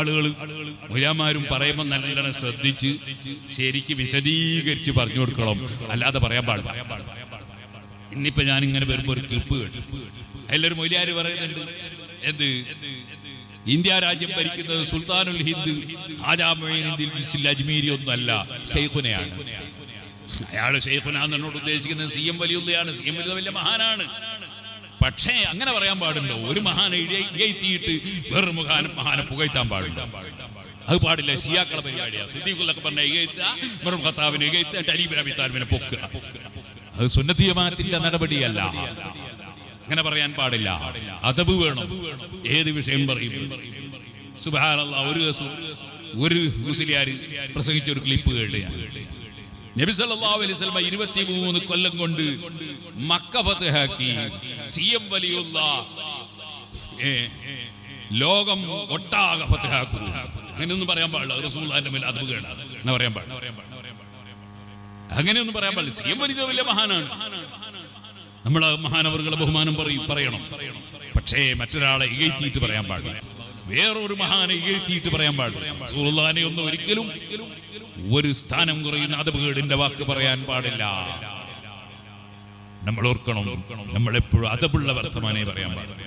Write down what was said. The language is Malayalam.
ആളുകൾ മുലാമാരും പറയുമ്പോൾ നല്ലോണം ശ്രദ്ധിച്ച് ശരിക്ക് വിശദീകരിച്ച് പറഞ്ഞു കൊടുക്കണം. അല്ലാതെ പറയാൻ പാടില്ല. ഇന്നിപ്പോ ഞാൻ ഇങ്ങനെ വരുമ്പോ ഒരു ക്ലിപ്പ് കേട്ടു. അതിലൊരു മൊയ്ലിയാര് പറയുന്നുണ്ട് എന്ത്? ഇന്ത്യ രാജ്യം ഭരിക്കുന്നത് സുൽത്താനുൽ ഹിന്ദ് അജ്മീരി ഒന്നല്ല ഷെയ്ഖുനയാണ് അയാൾ ഷെയ്ഖുന എന്നോട് ഉദ്ദേശിക്കുന്നത് സി എം വലിയുള്ളയാണ്. സി എം വലിയ മഹാനാണ്. പക്ഷേ അങ്ങനെ പറയാൻ പാടുണ്ടോ ഒരു മഹാൻ എഴുതിയിട്ട് വേറൊരു മഹാൻ മഹാനെ പുകഴ്ത്താൻ പാടില്ല. അത് പാടില്ല. ഷിയാക്കളെ പരിപാടിയാ. സുദ്ദീഖുല്ലൊക്കെ പറഞ്ഞ ഇകഴ്ത്ത വെറും ഖത്താബിനെ ഇകഴ്ത്ത അലീബിൻ പൊക്കുക. അത് സുന്നതീയമാനത്തിന്റെ നടപടിയല്ല. അങ്ങനെ പറയാൻ പാടില്ല. അതബ് വേണം. ഏത് വിഷയം പറയും? സുബാനല്ല ഒരു ദിവസം ഒരു മുസ്ലിയാർ പ്രസംഗിച്ച ഒരു ക്ലിപ്പ് കേട്ട് അലൈഹി വസല്ലം 23 കൊല്ലം കൊണ്ട് മക്ക ലോകം അങ്ങനെയൊന്നും പറയാൻ പാടില്ല. കേടാ. അങ്ങനെ പറയാൻ പാടില്ല? അങ്ങനെയൊന്നും പറയാൻ പാടില്ല. സി എം വലിയ വലിയ മഹാനാണ്. നമ്മൾ മഹാനവറുകളെ ബഹുമാനം പറയും പറയണം. പക്ഷേ മറ്റൊരാളെ ഇകഴ്ത്തിയിട്ട് പറയാൻ പാടില്ല. വേറൊരു മഹാനെ എഴുത്തിയിട്ട് പറയാൻ പാടില്ല. ഒന്നും ഒരിക്കലും ഒരു സ്ഥാനം കുറയുന്ന അതബുകേടിന്റെ വാക്ക് പറയാൻ പാടില്ല. നമ്മൾ ഓർക്കണം നമ്മൾ എപ്പോഴും അതബുള്ള വർത്തമാനേ പറയാൻ പാടില്ല.